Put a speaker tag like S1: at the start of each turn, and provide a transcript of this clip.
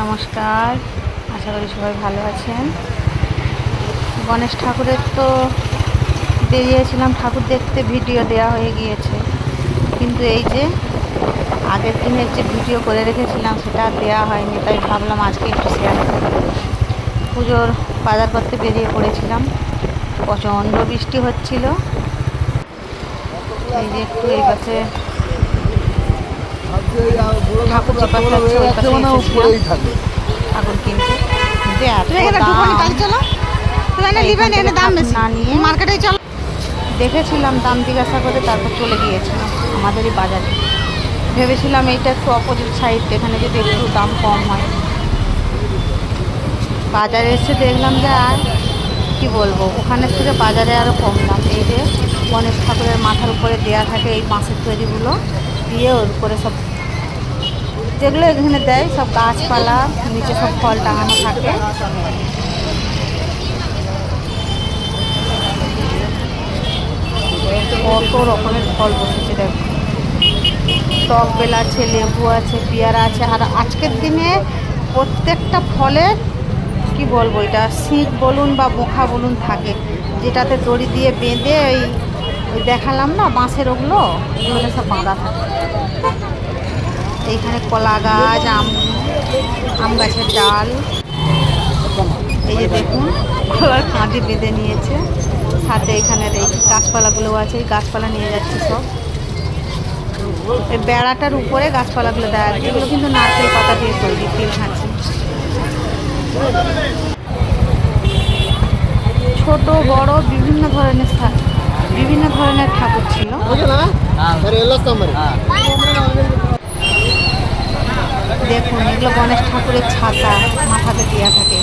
S1: নমস্কার, আশা করি সবাই ভালো আছেন। গণেশ ঠাকুরের তো বেরিয়েছিলাম, ঠাকুর দেখতে ভিডিও দেওয়া হয়ে গিয়েছে। কিন্তু এই যে আগের দিনের যে ভিডিও করে রেখেছিলাম, সেটা দেওয়া হয়নি, তাই ভাবলাম আজকে একটু শেয়ার করি পুজোর বাজার করতে বেরিয়ে পড়েছিলাম। প্রচণ্ড বৃষ্টি হচ্ছিল। এই যে একটু এই পাশে ঠাকুর এসেছিলাম। ঠাকুর। কিনতে। এত দাম।
S2: না
S1: নিয়ে।
S2: মার্কেটে চলো।
S1: দেখেছিলাম দাম জিজ্ঞাসা করে তারপর চলে গিয়েছিলাম আমাদেরই বাজারে। ভেবেছিলাম এইটা একটু অপোজিট সাইড এখানে যদি একটু দাম কম হয়। বাজারে এসে দেখলাম যে আর কি বলব ওখানের থেকে বাজারে আরও কম দাম। এই যে গণেশ ঠাকুরের মাথার উপরে দেয়া থাকে এই বাঁশের তৈরিগুলো দিয়ে ওর উপরে সব যেগুলো এখানে দেয়, সব গাছপালা, নিচে সব ফল টাঙানো থাকে। কত রকমের ফল বসেছে, দেখো। টক বেল আছে, লেবু আছে, পেয়ারা আছে, আর আজকের দিনে প্রত্যেকটা ফলের, কি বলব এটা শিখ বলুন বা বোখা বলুন থাকে। যেটাতে দড়ি দিয়ে বেঁধে ওই দেখালাম না, বাঁশের ওগুলো ওগুলো সব বাঁধা থাকে। এইখানে কলা গাছ আম আম গাছের ডাল। এই যে দেখুন কলার কাঁদি বেঁধে নিয়েছে। সাথে এখানের এই গাছপালাগুলো আছে এই গাছপালা নিয়ে যাচ্ছে সব। এই বেড়াটার উপরে গাছপালাগুলো দেওয়া আছে এগুলো কিন্তু নারকেল পাতা দিয়ে তৈরি তিল খাঁচি ছোট বড় বিভিন্ন ধরনের বিভিন্ন ধরনের ঠাকুর ছিল। দেখুন এগুলো গণেশ ঠাকুরের ছাতা মাথাতে দেওয়া থাকে।